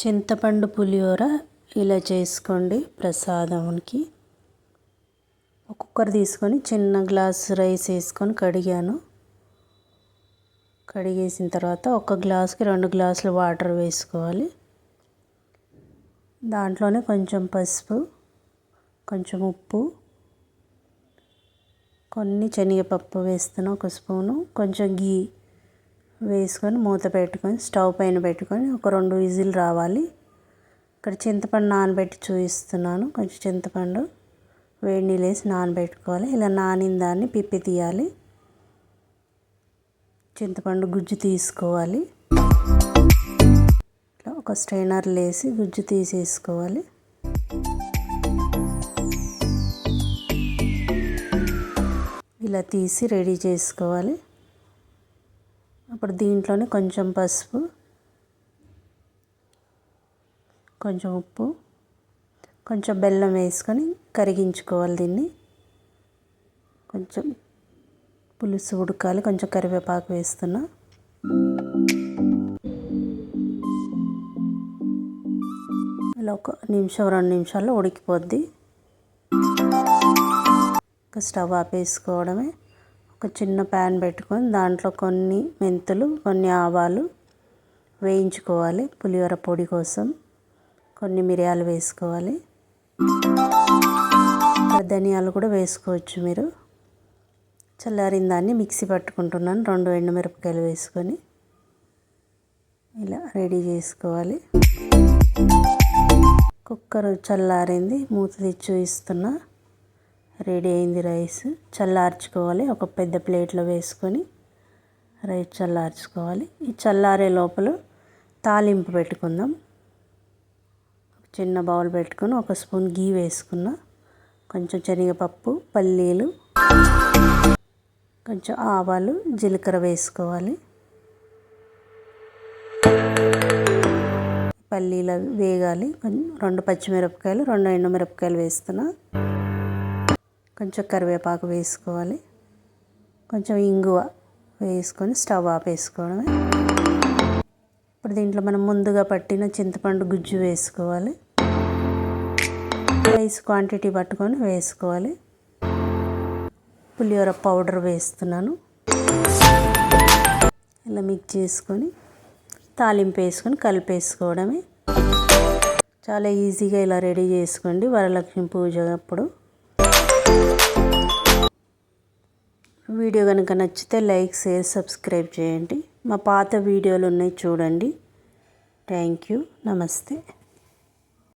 చింతపండు పులిహోర ఇలా చేసుకోండి ప్రసాదంకి. కుక్కర్ తీసుకొని చిన్న గ్లాస్ రైస్ వేసుకొని కడిగాను. కడిగేసిన తర్వాత ఒక గ్లాస్కి రెండు గ్లాసులు వాటర్ వేసుకోవాలి. దాంట్లోనే కొంచెం పసుపు కొంచెం ఉప్పు కొన్ని శనగపప్పు వేస్తున్నా ఒక స్పూను కొంచెం గీ వేసుకొని మూత పెట్టుకొని స్టవ్ పైన పెట్టుకొని ఒక రెండు విజిల్ రావాలి. ఇక్కడ చింతపండు నానబెట్టి చూపిస్తున్నాను. కొంచెం చింతపండు వేడి నీళ్ళు వేసి నానబెట్టుకోవాలి. ఇలా నానిన దాన్ని పిప్పి తీయాలి. చింతపండు గుజ్జు తీసుకోవాలి. ఇట్లా ఒక స్ట్రైనర్లు వేసి గుజ్జు తీసేసుకోవాలి. ఇలా తీసి రెడీ చేసుకోవాలి. అప్పుడు దీంట్లోనే కొంచెం పసుపు కొంచెం ఉప్పు కొంచెం బెల్లం వేసుకొని కరిగించుకోవాలి దీన్ని. కొంచెం పులుసు ఉడకాలి కొంచెం కరివేపాకు వేస్తున్నా. ఇలా ఒక నిమిషం రెండు నిమిషాల్లో ఉడికిపోద్ది. ఇంకా స్టవ్ ఆపేసుకోవడమే. ఒక చిన్న ప్యాన్ పెట్టుకొని దాంట్లో కొన్ని మెంతులు కొన్ని ఆవాలు వేయించుకోవాలి పులిహోర పొడి కోసం. కొన్ని మిరియాలు వేసుకోవాలి. ధనియాలు కూడా వేసుకోవచ్చు మీరు. చల్లారిన దాన్ని మిక్సీ పట్టుకుంటున్నాను. రెండు ఎండుమిరపకాయలు వేసుకొని ఇలా రెడీ చేసుకోవాలి. కుక్కర్ చల్లారింది. మూత తెచ్చి ఇస్తున్నా రెడీ అయింది రైస్. చల్లార్చుకోవాలి. ఒక పెద్ద ప్లేట్లో వేసుకొని రైస్ చల్లార్చుకోవాలి. ఈ చల్లారే లోపల తాలింపు పెట్టుకుందాం. చిన్న బౌల్ పెట్టుకుని ఒక స్పూన్ గీ వేసుకున్న. కొంచెం శనగపప్పు పల్లీలు కొంచెం ఆవాలు జీలకర్ర వేసుకోవాలి. పల్లీలు వేగాలి. రెండు పచ్చిమిరపకాయలు రెండు ఎండుమిరపకాయలు వేస్తున్నా. కొంచెం కరివేపాకు వేసుకోవాలి. కొంచెం ఇంగువ వేసుకొని స్టవ్ ఆపేసుకోవడమే ఇప్పుడు దీంట్లో మనం ముందుగా పట్టిన చింతపండు గుజ్జు వేసుకోవాలి. రైస్ క్వాంటిటీ పట్టుకొని వేసుకోవాలి. పులిహోర పౌడర్ వేస్తున్నాను. ఇలా మిక్స్ చేసుకొని తాలింపు వేసుకొని కలిపేసుకోవడమే. చాలా ఈజీగా ఇలా రెడీ చేసుకోండి. వరలక్ష్మి పూజ అప్పుడు. వీడియో కనుక నచ్చితే లైక్ షేర్ సబ్స్క్రైబ్ చేయండి. మా పాత వీడియోలు ఉన్నాయి చూడండి. Thank you. నమస్తే.